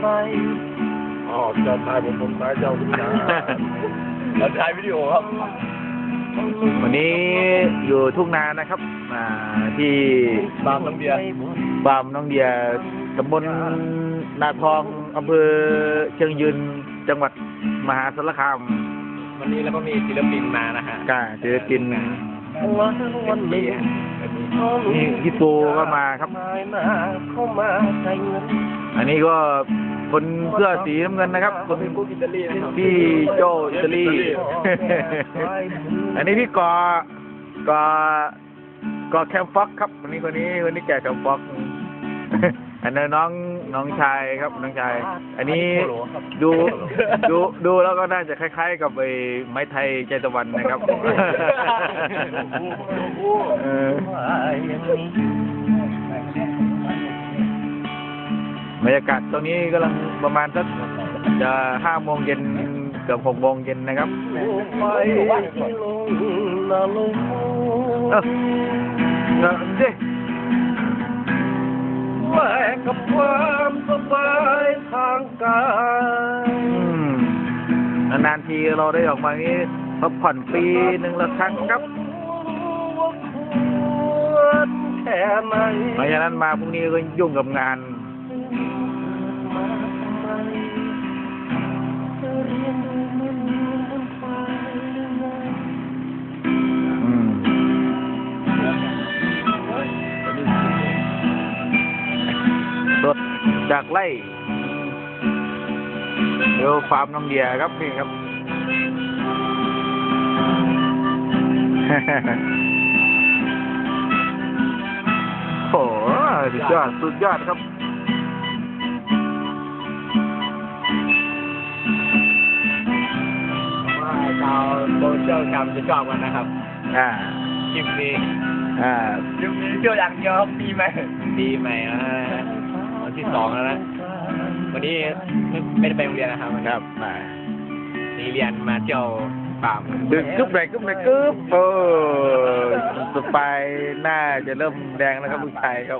ำไมอ๋อจะถ่ายผมผมถ่ายเจ้าคุณนะเราถ่ายวิดีโอครับ วันนี้อยู่ทุ่งนานะครับอ่าที่ตามน้ำเบียร์ฟาร์มน้องเดียตำบลนาทองอำเภอเชียงยืนจังหวัดมหาสารคาม วันนี้แล้วก็มีศิลปินมานะฮะกาศิลปินวันวันหนึ่งนี่พี่ปูก็มาครับไม้มาเข้ามาใส่เงินอันนี้ก็ คนเสื้อสีน้ำเงินนะครับ คนพี่โจอิตาลี อันนี้พี่กอกอกอแคมฟ็อกครับวันนี้คนนี้คนนี้แก่แคมฟ็อกอันนั้นน้องน้องชายครับน้องชาย อันนี้ดูดูดูแล้วก็น่าจะคล้าย ๆ กับไอ้ไม้ไทยใจตะวันนะครับ รรยากาศตรงนี้กำลังประมาณสักจะห้าโมงเย็นเกือบหกโมงเย็นนะครับไปที่ลงนาลงเออเออสิแลกกับความสบายทางกายอืมนานๆทีเราได้ออกมานี้พักผ่อนปีหนึ่งละครั้งครับว่าควรแค่ไหนเพราะฉะนั้นมาพรุ่งนี้ก็ยุ่งกับงาน รียนดูมันมันไปยังไงอืมสดจากไร่เดี๋ยวฟาร์มน้องเดียครับนี่ครับ โอ้โหสุดยอด สุดยอดครับ โซเชียลแคมจะชอบกันนะครับอ่าคลิปนี้อ่าคลิปนี้เที่ยวอย่างเดียวครับปีใหม่ปีใหม่นะฮะวันที่สองแล้วนะวันนี้ไม่ไม่ได้ไปโรงเรียนนะครับวันคนี้รับมานี่เรียนมาเที่ยวฟาร์มดึงกึ๊บเลยกึ๊บเลยกึ๊บโอ้สปายหน้าจะเริ่มแดงแล้วครับลูกชายครับ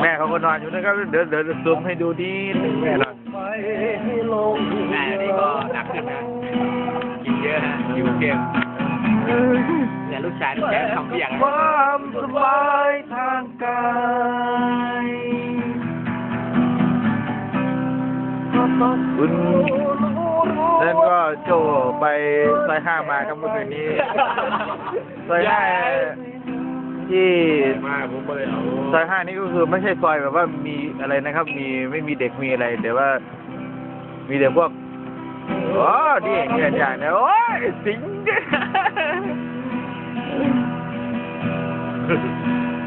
แม่เขาก็นอนอยู่นะครับเดี๋ยวเดี๋ยวจะซูมให้ดูดีนึงแม่นอนไปให้ลงแต่อันนี้ ยอยู่กรุงเนี่ยลูกชายลูกชายทำอย่างความสบายทางกายคุณรู้รู้นั่นก็โจไปซอยห้ามาครับเมื่อคืนนี้ซอยห้าที่ซอยห้านี่ก็คือไม่ใช่ซอยแบบว่ามีอะไรนะครับ มีไม่มีเด็กมีอะไรแต่ว่า มีแต่พวก อ๋อนี่เนี่ยอย่างเนี่ยโอ้ยสิง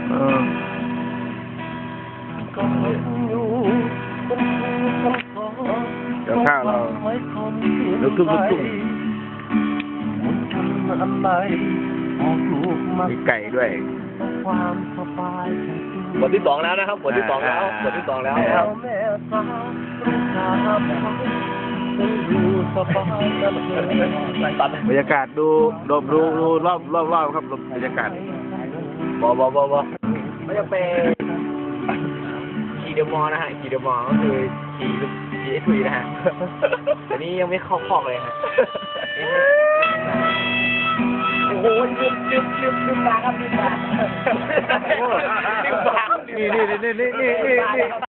เออก็อยู่เป็นผู้คนขอเดี๋ยวข้าวเราไว้คนลุกขึ้นลุกขึ้นมุนทันอันใดออกลูกมามีไก่ด้วยความสบายแห่งบทที่สองแล้วนะครับบทที่สองแล้วบทที่สองแล้วแม่นะครับ แม่สาวลูกสาวเขาคงอยู่สบายกันเลยตัดบรรยากาศดูดูดูดูรอบรอบรอบครับบรรยากาศบอบอบอบอไม่จะเป็นขี่เดอะมอลล์นะฮะขี่เดอะมอลล์ก็คือขี่ขี่ไอ้ทุยนะฮะแต่นี่ยังไม่เข้าคอกเลยฮะโอ้โหลืมลืมลืมลืมตาครับลืมตาลืมตานี่นี่นี่นี่นี่นี่นี่